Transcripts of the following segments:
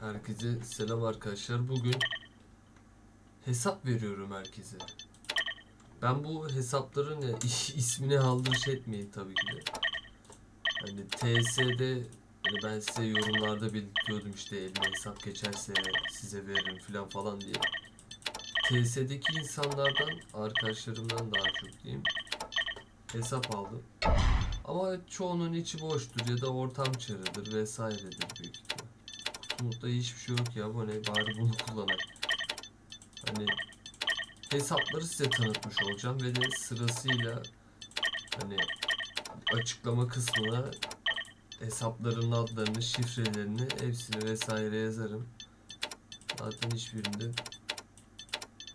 Herkese selam arkadaşlar. Bugün hesap veriyorum herkese. Ben bu hesapların ya, is- ismini aldırış etmeyin tabii ki de. Hani TS'de hani ben size yorumlarda belirtiyordum işte elime hesap geçerse size veririm falan falan diye. TS'deki insanlardan, arkadaşlarımdan daha çok diyeyim hesap aldım. Ama çoğunun içi boştur ya da ortam çarıdır vesairedir büyük Kutumuzda hiçbir şey yok ya bu ne bari bunu kullanak. Hani hesapları size tanıtmış olacağım ve de sırasıyla hani açıklama kısmına hesapların adlarını, şifrelerini hepsini vesaire yazarım. Zaten hiçbirinde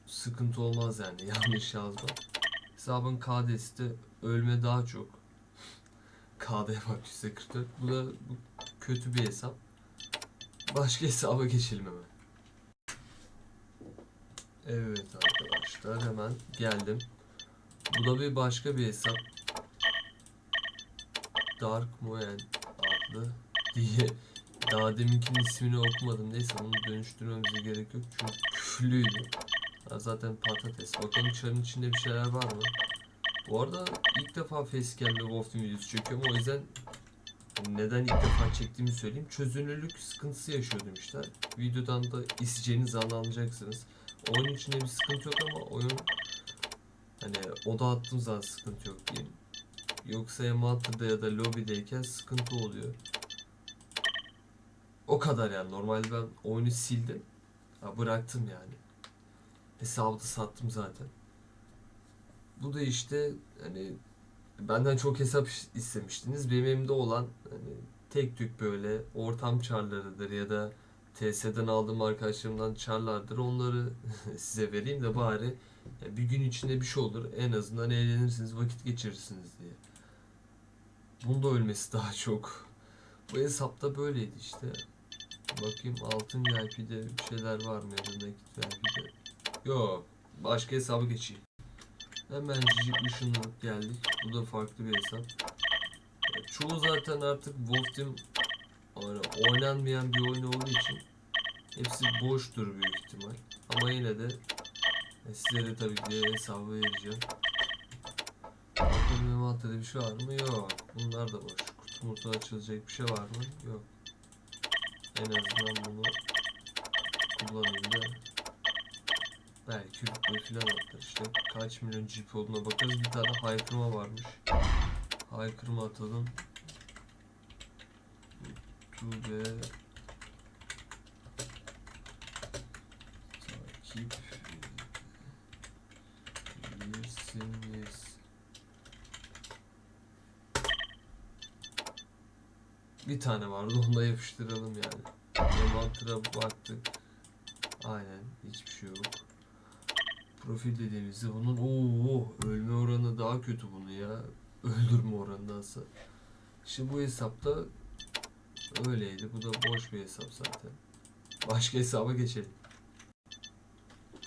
sıkıntı olmaz yani yanlış yazma. Hesabın KD'si de ölme daha çok. KD bak %44. Bu da bu kötü bir hesap. Başka hesaba geçelim hemen. Evet arkadaşlar hemen geldim. Bu da bir başka bir hesap. Dark Moen adlı diye daha deminkinin ismini okumadım. Neyse bunu dönüştürmemize gerek yok çünkü küflüydü. Zaten patates. Bakalım çarın içinde bir şeyler var mı? Bu arada ilk defa facecam'le Wolf Team videosu çekiyorum o yüzden neden ilk defa çektiğimi söyleyeyim. Çözünürlük sıkıntısı yaşıyordum işte. Videodan da izleyeceğiniz an anlayacaksınız. Oyun içinde bir sıkıntı yok ama oyun hani oda attığım zaman sıkıntı yok diyeyim. Yoksa Emanter'da ya da lobideyken sıkıntı oluyor. O kadar yani. Normalde ben oyunu sildim. Ha, bıraktım yani. Hesabı da sattım zaten. Bu da işte hani benden çok hesap istemiştiniz. Benim elimde olan hani tek tük böyle ortam çarlarıdır ya da TS'den aldığım arkadaşlarımdan çarlardır. Onları size vereyim de bari ya bir gün içinde bir şey olur. En azından eğlenirsiniz, vakit geçirirsiniz diye. Bunda ölmesi daha çok. Bu hesapta böyleydi işte. Bakayım altın VIP'de bir şeyler var mı ya da nakit VIP'de. Yok. Başka hesaba geçeyim. Hemen cicik ışınlanıp geldik. Bu da farklı bir hesap. Ya çoğu zaten artık Wolf Team oynanmayan bir oyun olduğu için hepsi boştur büyük ihtimal. Ama yine de e, size de tabii ki hesabı vereceğim. Bakalım envanterde bir şey var mı? Yok. Bunlar da boş. Kutu mutu açılacak bir şey var mı? Yok. En azından bunu kullanayım da belki rütbe falan atlar işte. Kaç milyon GP olduğuna bakarız. Bir tane haykırma varmış. Haykırma atalım. Tube takip edersiniz. Bir tane vardı onu da yapıştıralım yani. Envanter'a baktık. Aynen hiçbir şey yok. Profil dediğimizde bunun ooo ölme oranı daha kötü bunu ya. Öldürme oranındansa. İşte bu hesapta öyleydi. Bu da boş bir hesap zaten. Başka hesaba geçelim.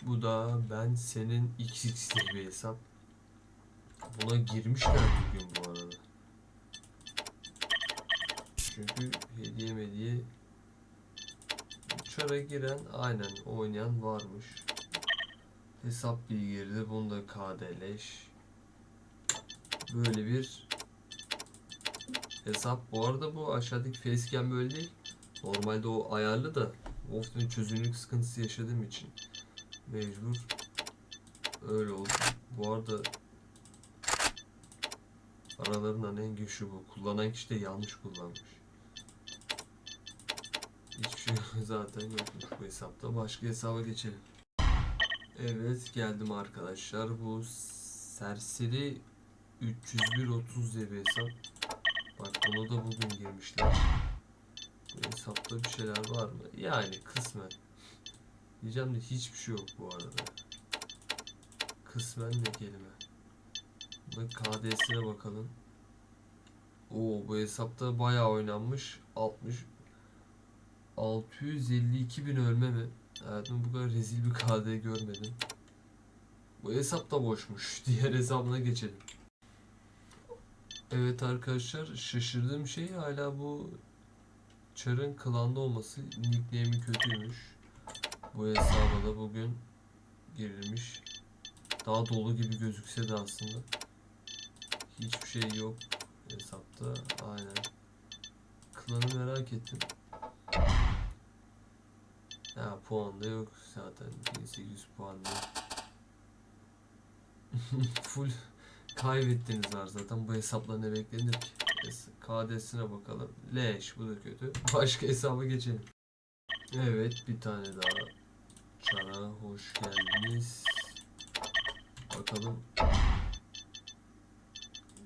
Bu da ben senin XX bir hesap. Buna girmişler bugün bu arada. Çünkü hediye mediye Çara giren aynen oynayan varmış. Hesap bilgileri de bunda KD'leş. Böyle bir hesap. Bu arada bu aşağıdaki facecam böyle değil. Normalde o ayarlı da Wolf'un çözünürlük sıkıntısı yaşadığım için mecbur öyle oldu. Bu arada aralarından en güçlü bu. Kullanan kişi de yanlış kullanmış. Hiçbir şey zaten yokmuş bu hesapta. Başka hesaba geçelim. Evet geldim arkadaşlar. Bu serseri 301.30 diye bir hesap. Bak bunu da bugün girmişler. Bu hesapta bir şeyler var mı? Yani kısmen. Diyeceğim de hiçbir şey yok bu arada. Kısmen ne kelime? Bak KD'sine bakalım. Oo bu hesapta bayağı oynanmış. 60 652 bin ölme mi? Hayatımda bu kadar rezil bir KD görmedim. Bu hesap da boşmuş. Diğer hesabına geçelim. Evet arkadaşlar şaşırdığım şey hala bu Çar'ın klanda olması nickname'i kötüymüş. Bu hesaba da bugün girilmiş. Daha dolu gibi gözükse de aslında hiçbir şey yok hesapta. Aynen. Klanı merak ettim. Ha puan da yok zaten 1800 puan değil. Full kaybettiniz var zaten bu hesapla ne beklenir ki? KD'sine bakalım. Leş bu da kötü. Başka hesaba geçelim. Evet bir tane daha. Çara hoş geldiniz. Bakalım.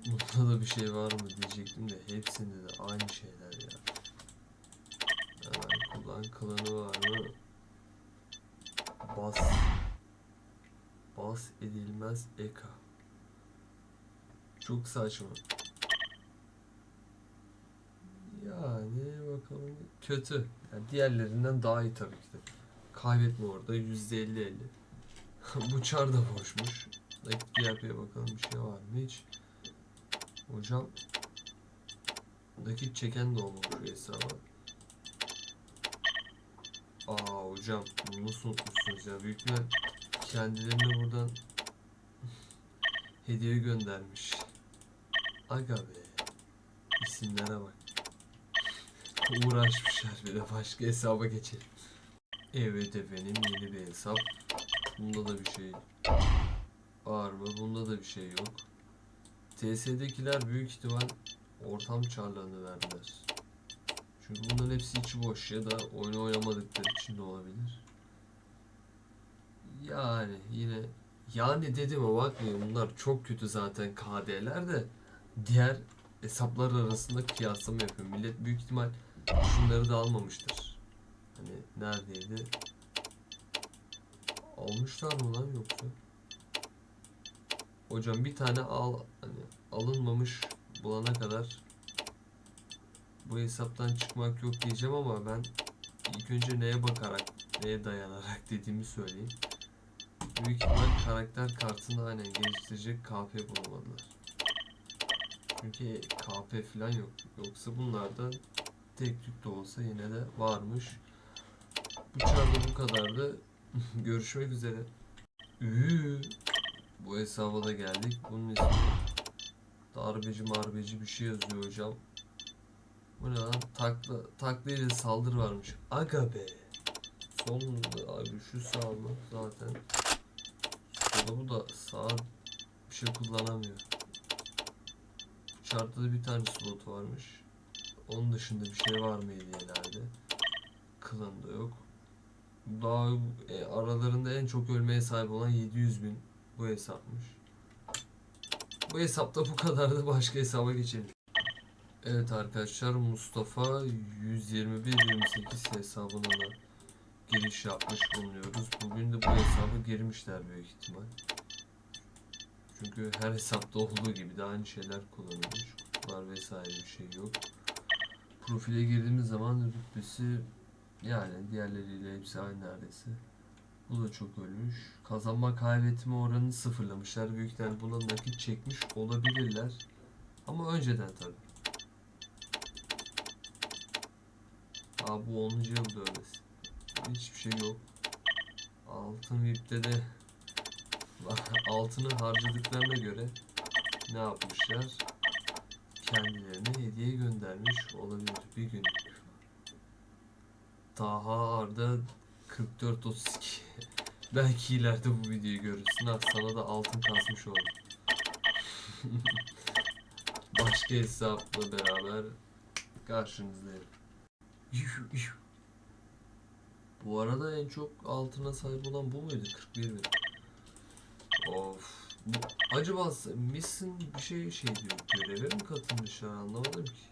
Bunda da bir şey var mı diyecektim de hepsinde de aynı şeyler ya. Hemen kullan klanı var mı? Bas. Bas edilmez eka. Çok saçma. Yani bakalım kötü. Yani diğerlerinden daha iyi tabii ki de. Kaybetme orada %50-50. Bu çar da boşmuş. GRP'ye bakalım bir şey var mı hiç. Hocam nakit çeken de olmamış hesaba. Aa hocam nasıl unutmuşsunuz ya büyük ihtimal kendilerine buradan hediye göndermiş. Aga be. İsimlere bak. Uğraşmışlar bir de başka hesaba geçelim. Evet efendim yeni bir hesap. Bunda da bir şey var mı? Bunda da bir şey yok. TS'dekiler büyük ihtimal ortam çarlarını verdiler. Çünkü bunların hepsi içi boş ya da oyunu oynamadıkları için de olabilir. Yani yine yani dedim ama bakmayın bunlar çok kötü zaten KD'ler de diğer hesaplar arasında kıyaslama yapıyor. Millet büyük ihtimal şunları da almamıştır. Hani neredeydi? Almışlar mı lan yoksa? Hocam bir tane al hani alınmamış bulana kadar bu hesaptan çıkmak yok diyeceğim ama ben ilk önce neye bakarak neye dayanarak dediğimi söyleyeyim. Büyük ihtimal karakter kartını aynen geliştirecek KP bulamadılar. Çünkü KP falan yok. Yoksa bunlardan tek tük de olsa yine de varmış. Bu çarda bu kadardı. Görüşmek üzere. Üü, bu hesaba da geldik. Bunun ismi darbeci marbeci bir şey yazıyor hocam. Bu ne lan? Takla, takla ile saldırı varmış. Aga be. Sonunda abi şu sağ mı? Zaten. Sola bu da sağ bir şey kullanamıyor. Bu chartta da bir tane slot varmış. Onun dışında bir şey var mı hediyelerde? Klanında yok. Daha e, aralarında en çok ölmeye sahip olan 700 bin bu hesapmış. Bu hesapta bu kadardı. Başka hesaba geçelim. Evet arkadaşlar Mustafa 121-28 hesabına da giriş yapmış bulunuyoruz. Bugün de bu hesaba girmişler büyük ihtimal. Çünkü her hesapta olduğu gibi de aynı şeyler kullanılmış. Kutular vesaire bir şey yok. Profile girdiğimiz zaman rütbesi yani diğerleriyle hepsi aynı neredeyse. Bu da çok ölmüş. Kazanma kaybetme oranını sıfırlamışlar. Büyük ihtimalle buna nakit çekmiş olabilirler. Ama önceden tabi. Aa bu 10. yıl dövmesi. Hiçbir şey yok. Altın VIP'te de altını harcadıklarına göre ne yapmışlar? Kendilerine hediye göndermiş olabilir bir günlük. Taha Arda 44-32 Belki ileride bu videoyu görürsün. Ha, sana da altın kasmış oldum. Başka hesapla beraber karşınızdayım. Bu arada en çok altına sahip olan bu muydu? 41 bin. Of. Bu, acaba Miss'in bir şey şey diyor. Göreve mi katılmışlar anlamadım ki.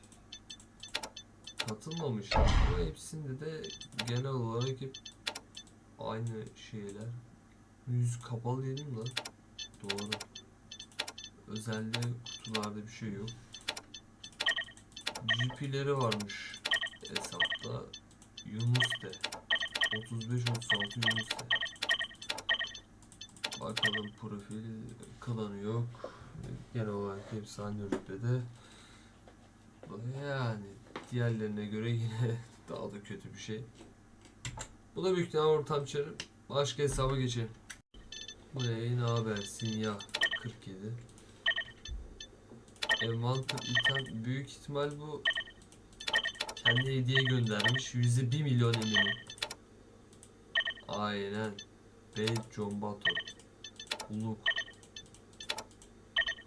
Katılmamışlar ama hepsinde de genel olarak hep aynı şeyler. Yüz kapalı dedim lan. Doğru. Özelde kutularda bir şey yok. GP'leri varmış hesapta. Yunus de. 35 36 Yunus de. Bakalım profil klanı yok. Genel olarak hepsi aynı rütbede. Yani diğerlerine göre yine daha da kötü bir şey. Bu da büyük ihtimal ortam çarı. Başka hesaba geçelim. Bu ne? Haber? Sinya 47. Envanter item büyük ihtimal bu kendi hediye göndermiş. Yüzde 1 milyon eminim. Aynen. Ve John Bato. Uluk.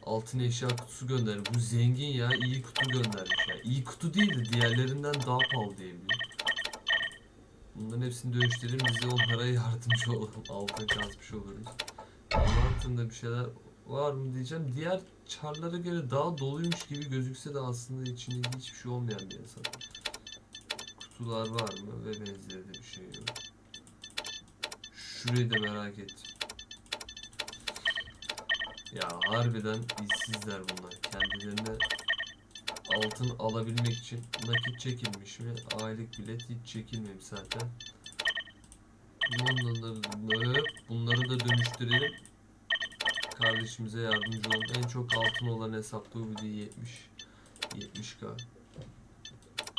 Altın eşya kutusu göndermiş. Bu zengin ya. iyi kutu göndermiş ya. İyi kutu değil de diğerlerinden daha pahalı diyebilirim. Bunların hepsini dönüştürelim. Biz de onlara yardımcı olalım. Altın kazmış oluruz. Altında bir şeyler var mı diyeceğim. Diğer çarlara göre daha doluymuş gibi gözükse de aslında içinde hiçbir şey olmayan bir hesap. Kutular var mı ve benzeri bir şey yok. Şurayı da merak ettim. Ya harbiden işsizler bunlar. Kendilerine altın alabilmek için nakit çekilmiş mi? Aylık bilet hiç çekilmemiş zaten. Bunları, bunları da dönüştürelim. Kardeşimize yardımcı olun. En çok altın olan hesap bu bir de 70 70k.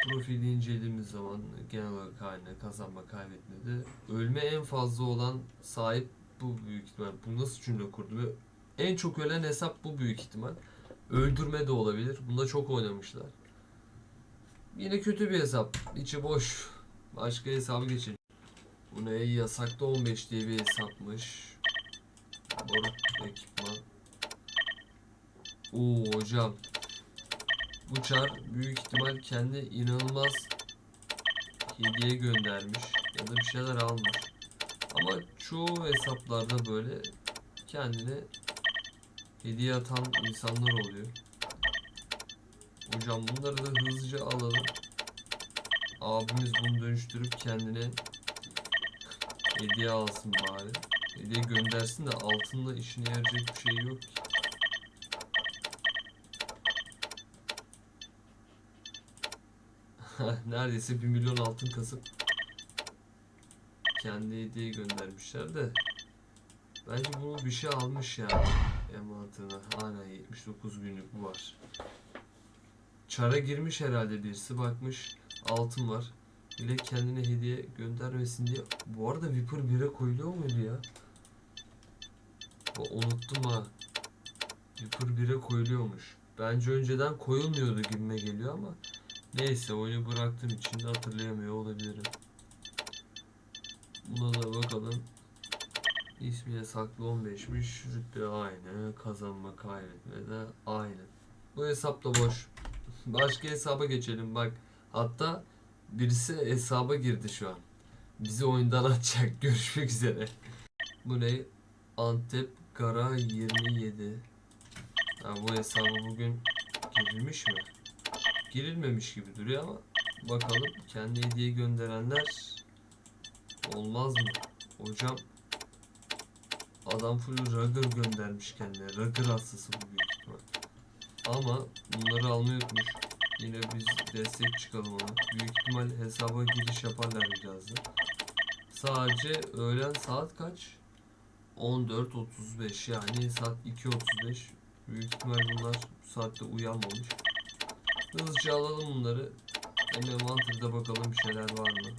Profili incelediğimiz zaman genel olarak haline kazanma kaybetmedi. Ölme en fazla olan sahip bu büyük ihtimal. Bu nasıl cümle kurdu ve en çok ölen hesap bu büyük ihtimal. Öldürme de olabilir. Bunda çok oynamışlar. Yine kötü bir hesap. İçi boş. Başka hesabı geçelim. Bu ne? Yasakta 15 diye bir hesapmış. Barut ekipman. Oo hocam. Bu büyük ihtimal kendi inanılmaz hediye göndermiş ya da bir şeyler almış. Ama çoğu hesaplarda böyle kendine hediye atan insanlar oluyor. Hocam bunları da hızlıca alalım. Abimiz bunu dönüştürüp kendine hediye alsın bari. Hediye göndersin de altınla işine yarayacak bir şey yok ki. Neredeyse 1 milyon altın kasıp kendi hediye göndermişler de bence bu bir şey almış yani emanetine. Aynen 79 günlük bu var. Çara girmiş herhalde birisi bakmış altın var. Bile kendine hediye göndermesin diye. Bu arada Viper 1'e koyuluyor muydu ya? O- Unuttum ha. Viper 1'e koyuluyormuş. Bence önceden koyulmuyordu gibime geliyor ama neyse oyunu bıraktığım için de hatırlayamıyor olabilirim. Buna da bakalım. İsmiye saklı 15'miş. Rütbe aynı. Kazanma kaybetme de aynı. Bu hesap da boş. Başka hesaba geçelim bak. Hatta birisi hesaba girdi şu an. Bizi oyundan atacak. Görüşmek üzere. Bu ne? Antep Gara 27. Ha, bu hesaba bugün girilmiş mi? Girilmemiş gibi duruyor ama bakalım kendi hediye gönderenler olmaz mı? Hocam adam full Rugger göndermiş kendine. Rugger hastası bu büyük ihtimal. Ama bunları almayı unutmuş. Yine biz destek çıkalım ona. Büyük ihtimal hesaba giriş yaparlar birazdan. Sadece öğlen saat kaç? 14.35 yani saat 2.35. Büyük ihtimal bunlar bu saatte uyanmamış. Hızlıca alalım bunları. Hem envanterde bakalım bir şeyler var mı?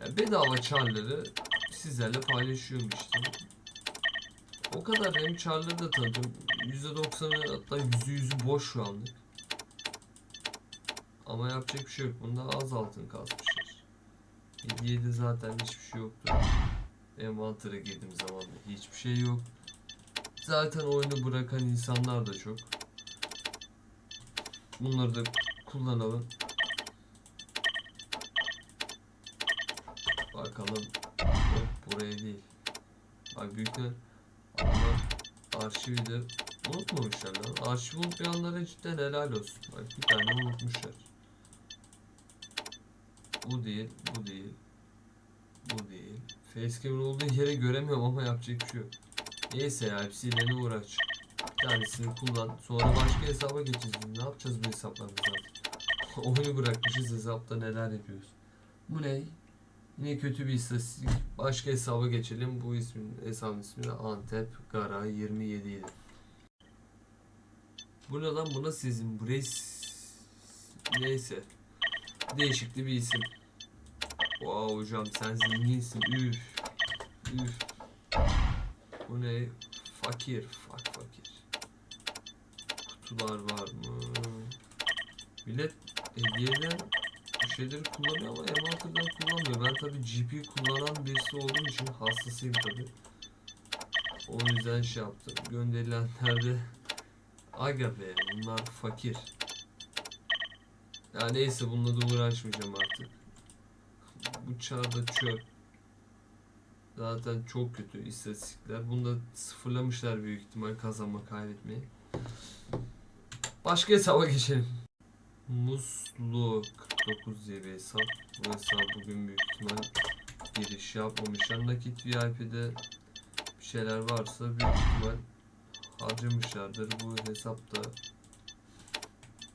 Ya bedava çarları sizlerle paylaşıyorum işte. O kadar hem çarları da tanıdım. %90'ı hatta %100'ü boş şu anlık. Ama yapacak bir şey yok. Bunda az altın kasmışlar. Hediyede zaten hiçbir şey yoktu. Envantere girdiğim zaman da hiçbir şey yok. Zaten oyunu bırakan insanlar da çok. Bunları da kullanalım. Bakalım. Yok buraya değil. Bak büyük adamlar arşivi de unutmamışlar lan. Arşivi unutmayanlara cidden helal olsun. Bak bir tane unutmuşlar. Bu değil, bu değil. Bu değil. Facecam'ın olduğu yere göremiyorum ama yapacak bir şey yok. Neyse ya hepsiyle ne uğraş. Tanesini kullan. Sonra başka hesaba geçeceğiz. Ne yapacağız bu hesaplarda zaten? Oyunu bırakmışız hesapta neler yapıyoruz. Bu ne? Yine kötü bir istatistik. Başka hesaba geçelim. Bu ismin hesabın ismi de Antep Gara 27 idi. Bu ne lan? Bu nasıl izin? S- Neyse. Değişikli bir isim. Wow hocam sen zenginsin. Üf. Üf. Bu ne? Fakir. Fak fakir. Kutular var mı? Millet hediyeden bir şeyleri kullanıyor ama envanterden kullanmıyor. Ben tabi GP kullanan birisi olduğum için hassasıyım tabi. O yüzden şey yaptım. Gönderilenlerde aga be bunlar fakir. Ya neyse bununla da uğraşmayacağım artık. Bu çağda çöp. Zaten çok kötü istatistikler. Bunu da sıfırlamışlar büyük ihtimal kazanma kaybetmeyi. Başka hesaba geçelim. Muslu 49 diye bir hesap. Bu hesap bugün büyük ihtimal giriş yapmamışlar. Nakit VIP'de bir şeyler varsa büyük ihtimal harcamışlardır. Bu hesapta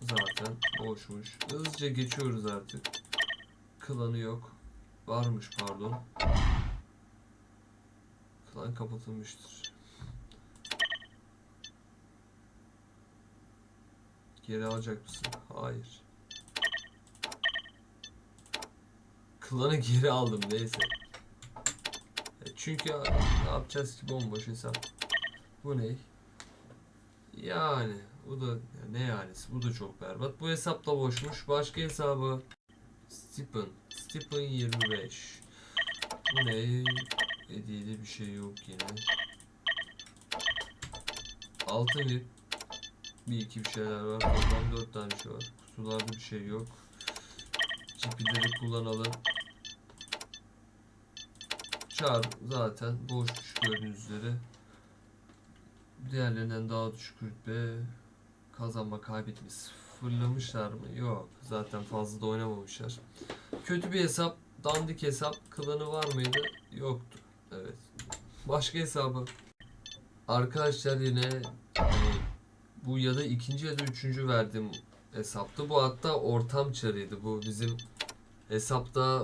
zaten boşmuş. Hızlıca geçiyoruz artık. Klanı yok. Varmış pardon. Klan kapatılmıştır. Geri alacak mısın? Hayır. Klanı geri aldım neyse. E Çünkü ne yapacağız ki bomboş hesap. Bu ne? Yani bu da ne yanisi bu da çok berbat. Bu hesap da boşmuş. Başka hesabı Stephen. Stephen 25. Bu ne? Hediyede bir şey yok yine. Altın bir bir iki bir şeyler var. Toplam dört tane şey var. Kutularda bir şey yok. GP'leri kullanalım. Çar zaten boşmuş gördüğünüz üzere. Diğerlerinden daha düşük rütbe. Kazanma kaybetme sıfırlamışlar mı? Yok. Zaten fazla da oynamamışlar. Kötü bir hesap. Dandik hesap. Klanı var mıydı? Yoktu. Evet. Başka hesabı. Arkadaşlar yine bu ya da ikinci ya da üçüncü verdiğim hesaptı. Bu hatta ortam çarıydı. Bu bizim hesapta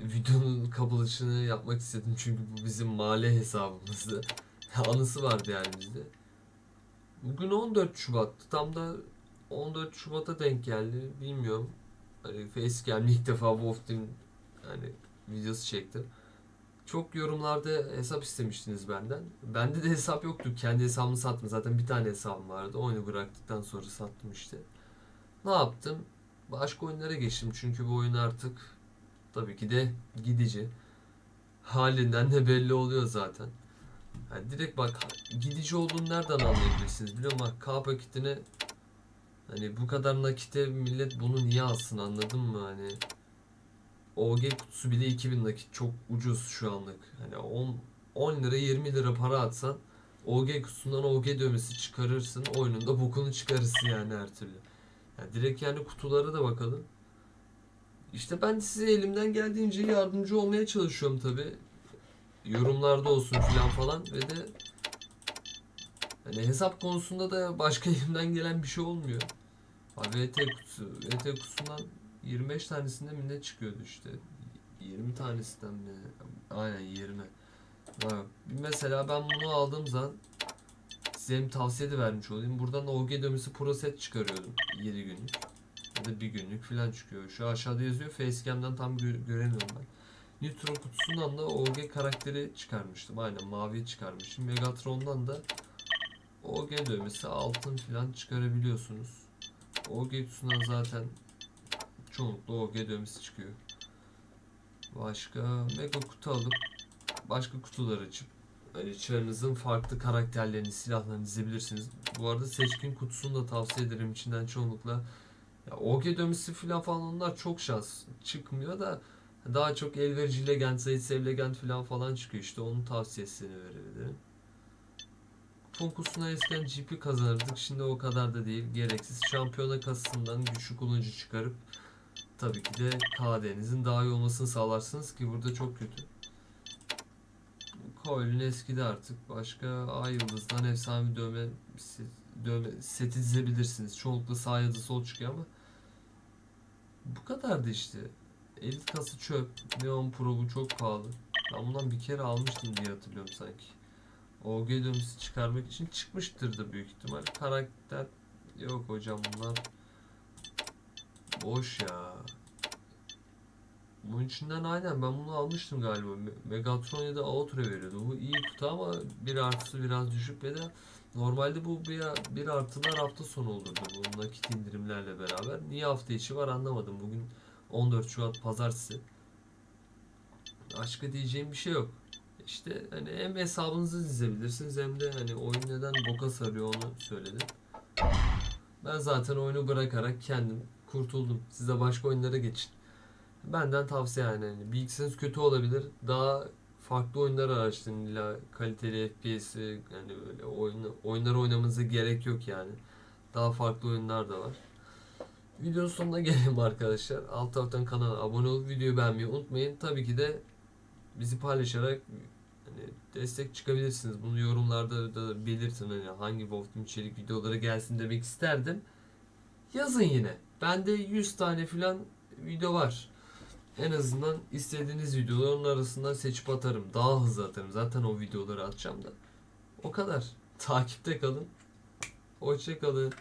videonun kapılışını yapmak istedim. Çünkü bu bizim mahalle hesabımızdı. Anısı vardı yani bizde. Bugün 14 Şubat'tı. Tam da 14 Şubat'a denk geldi. Bilmiyorum. Hani Facecam'le ilk defa Wolf Team hani videosu çektim. Çok yorumlarda hesap istemiştiniz benden. Bende de hesap yoktu. Kendi hesabımı sattım. Zaten bir tane hesabım vardı. Oyunu bıraktıktan sonra sattım işte. Ne yaptım? Başka oyunlara geçtim. Çünkü bu oyun artık tabii ki de gidici. Halinden de belli oluyor zaten. Yani direkt bak gidici olduğunu nereden anlayabilirsiniz biliyor musun? K paketine hani bu kadar nakite millet bunu niye alsın anladın mı? Hani OG kutusu bile 2000 nakit çok ucuz şu anlık. Hani 10 10 lira 20 lira para atsan OG kutusundan OG dövmesi çıkarırsın. Oyununda bokunu çıkarırsın yani her türlü. Yani direkt yani kutulara da bakalım. İşte ben size elimden geldiğince yardımcı olmaya çalışıyorum tabi. Yorumlarda olsun filan falan ve de hani hesap konusunda da başka elimden gelen bir şey olmuyor. VT kutusu. VT kutusundan 25 tanesinde mi ne çıkıyordu işte. 20 tanesinden mi? Aynen 20. Bak, mesela ben bunu aldığım zaman size hem tavsiye de vermiş olayım. Buradan da OG dömesi Pro set çıkarıyordum 7 günlük. Ya da bir günlük falan çıkıyor. Şu aşağıda yazıyor. Facecam'dan tam gö- göremiyorum ben. Nitro kutusundan da OG karakteri çıkarmıştım. Aynen mavi çıkarmıştım. Megatron'dan da OG dövmesi altın falan çıkarabiliyorsunuz. OG kutusundan zaten çoğunlukla OG dövmesi çıkıyor. Başka mega kutu alıp başka kutular açıp hani çarınızın farklı karakterlerini, silahlarını dizebilirsiniz. Bu arada seçkin kutusunu da tavsiye ederim. İçinden çoğunlukla ya OG dövmesi falan falan onlar çok şans çıkmıyor da daha çok elverici legend, zayıf sev legend falan falan çıkıyor işte onun tavsiyesini verebilirim. Fonkusuna eskiden GP kazanırdık. Şimdi o kadar da değil. Gereksiz. Şampiyona kasasından güçlü kullanıcı çıkarıp tabii ki de KD'nizin daha iyi olmasını sağlarsınız ki burada çok kötü. Coil'in eskidi artık. Başka A yıldızdan efsane bir dövme, dövme seti dizebilirsiniz. Çoğunlukla sağ ya da sol çıkıyor ama bu kadardı işte. Elit kası çöp. Neon Pro bu çok pahalı. Ben bundan bir kere almıştım diye hatırlıyorum sanki. OG dövmesi çıkarmak için çıkmıştır da büyük ihtimal. Karakter yok hocam bunlar. Boş ya. Bunun içinden aynen ben bunu almıştım galiba. Me- Megatron ya da Outre veriyordu. Bu iyi kutu ama bir artısı biraz düşük ve de normalde bu bir, bir artılar hafta sonu olurdu bu nakit indirimlerle beraber. Niye hafta içi var anlamadım. Bugün 14 Şubat pazartesi. Başka diyeceğim bir şey yok. İşte hani hem hesabınızı dizebilirsiniz hem de hani oyun neden boka sarıyor onu söyledim. Ben zaten oyunu bırakarak kendim kurtuldum. Siz de başka oyunlara geçin. Benden tavsiye yani. Hani bilgisayarınız kötü olabilir. Daha farklı oyunlar araştırın. İlla kaliteli FPS'i yani böyle oyun, oyunlar oynamanıza gerek yok yani. Daha farklı oyunlar da var. Videonun sonuna gelelim arkadaşlar. Alt taraftan kanala abone olup videoyu beğenmeyi unutmayın. Tabii ki de bizi paylaşarak hani destek çıkabilirsiniz. Bunu yorumlarda da belirtin hani hangi Wolf Team içerik videoları gelsin demek isterdim. Yazın yine. Bende 100 tane filan video var. En azından istediğiniz videoların arasından seçip atarım. Daha hızlı atarım. Zaten o videoları atacağım da. O kadar. Takipte kalın. Hoşça kalın.